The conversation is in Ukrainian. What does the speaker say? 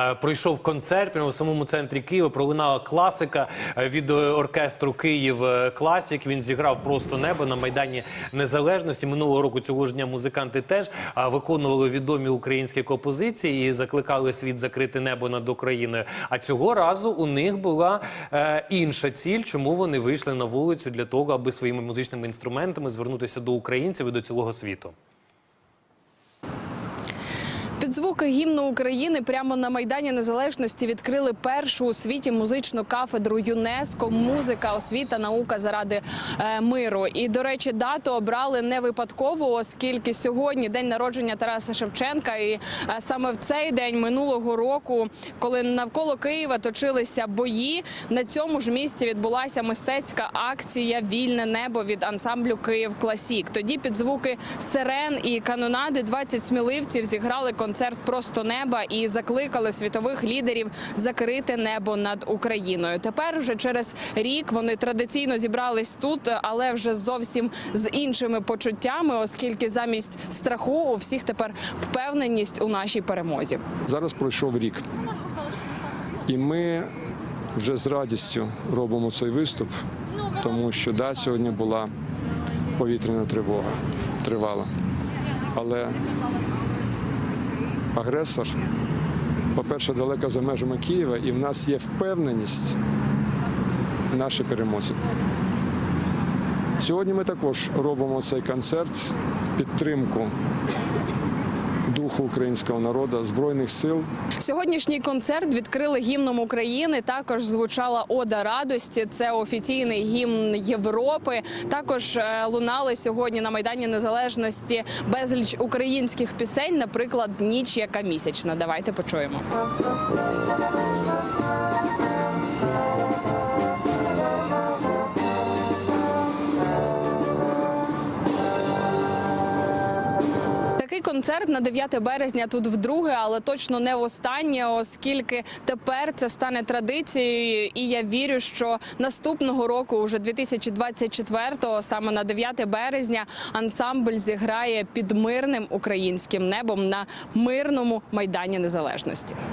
Е, Пройшов концерт прямо в самому центрі Києва. Пролунала класика е, від е, оркестру Київ Класік. Він зіграв просто небо на майдані Незалежності. Минулого року цього ж дня музиканти теж виконували відомі українські композиції і закликали світ закрити небо над Україною. А цього разу у них була інша ціль, чому вони вийшли на вулицю для того, аби своїми музичними інструментами звернутися до українців і до цілого світу. Під звуки гімну України прямо на майдані Незалежності відкрили першу у світі музичну кафедру ЮНЕСКО Музика, освіта, наука заради е, миру. І до речі, дату обрали не випадково, оскільки сьогодні день народження Тараса Шевченка. І е, саме в цей день минулого року, коли навколо Києва точилися бої, на цьому ж місці відбулася мистецька акція Вільне небо від ансамблю Київ Класік. Тоді під звуки сирен і канонади 20 сміливців зіграли концерт Просто неба і закликали світових лідерів закрити небо над Україною. Тепер вже через рік вони традиційно зібрались тут, але вже зовсім з іншими почуттями, оскільки замість страху у всіх тепер впевненість у нашій перемозі. Зараз пройшов рік, і ми вже з радістю робимо цей виступ, тому що да, сьогодні була повітряна тривога, тривала. Але агресор, по-перше, далеко за межами Києва, і в нас є впевненість в нашій перемозі. Сьогодні ми також робимо цей концерт в підтримку духу українського народу, збройних сил. Сьогоднішній концерт відкрили гімном України. Також звучала Ода радості. Це офіційний гімн Європи. Також е, лунали сьогодні на майдані Незалежності безліч українських пісень. Наприклад, ніч яка місячна. Давайте почуємо. Такий концерт на 9 березня тут вдруге, але точно не останнє, оскільки тепер це стане традицією. І я вірю, що наступного року, уже 2024-го, саме на 9 березня, ансамбль зіграє під мирним українським небом на мирному майдані незалежності.